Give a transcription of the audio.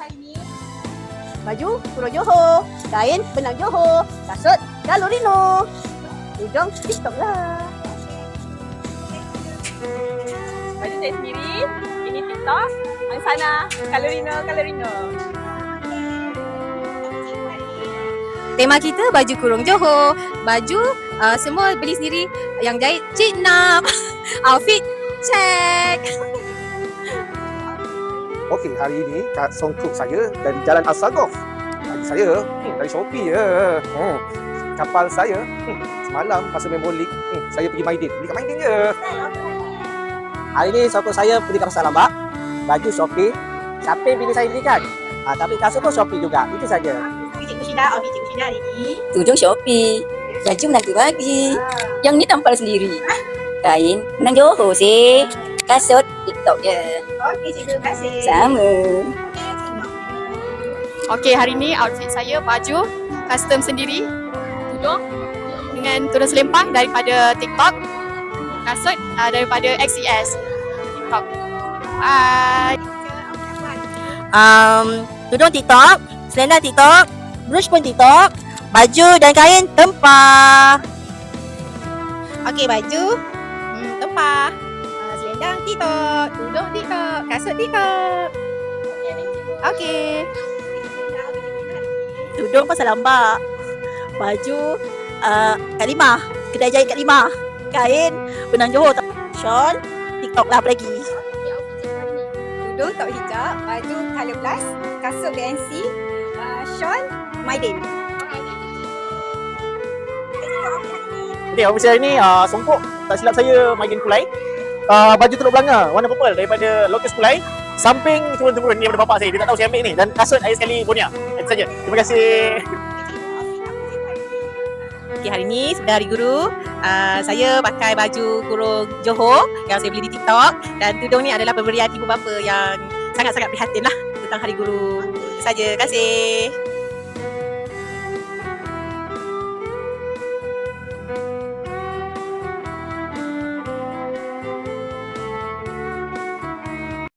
hari ni? Baju kurung Johor, kain benang Johor, kasut Kalorino. Hujung TikTok lah. Baju saya sendiri. Ini TikTok. Yang sana, Kalorino, Kalorino. Tema kita baju kurung Johor. Baju uh, semua beli sendiri. Yang jahit Cik Nam. Outfit check. Okey, hari ini Kak Songkuk saya dari Jalan Asagov. Bagi saya, hmm, dari Shopee je. Hmm. Kapal saya, hmm, semalam masa main bowling, hmm, saya pergi Maidin. Beli kat Maidin je. Hari ni sokong saya pergi ke Pasar Lambak. Baju Shopee. Siapa pilih saya belikan? Ha, tapi kasut pun Shopee juga. Itu saja. Syida, outfit Cikgu Syida hari ni. Tudung Shopee. Baju menantu bagi. Yang ni tampal sendiri. Kain menang Johor sih. Kasut TikTok je. Okey. Terima kasih. Sama. Okey, hari ni outfit saya baju custom sendiri. Tudung dengan tudung selempang daripada TikTok. Kasut uh, daripada XCS. TikTok. Bye. Um, tudung TikTok, selendang TikTok, brush pun TikTok, baju dan kain tempah. Okey, baju hmm, tempah. Selendang TikTok, tudung TikTok, kasut TikTok. Okey. Tudung pasal lambak. Baju uh, Kak Lima, kedai jahit Kak Lima. Kain benang Johor. Shawl, TikTok lah apa lagi. Tudung, top hijab. Baju Color Plus. Kasut BNC. Uh, shawl, Maidin. Okey, office hari ni uh, Songkok tak silap saya Maidin Kulai. Uh, baju Teluk Belanga warna purple daripada Lotus Kulai. Samping turun-turun ni daripada bapak saya. Dia tak tahu saya ambil ni. Dan kasut saya sekali Bonia. Itu saja. Terima kasih. Okey, hari ni sebenarnya hari guru. Uh, saya pakai baju kurung Johor yang saya beli di TikTok dan tudung ni adalah pemberian ibu bapa yang sangat-sangat prihatin lah tentang hari guru. Itu saja. Terima kasih.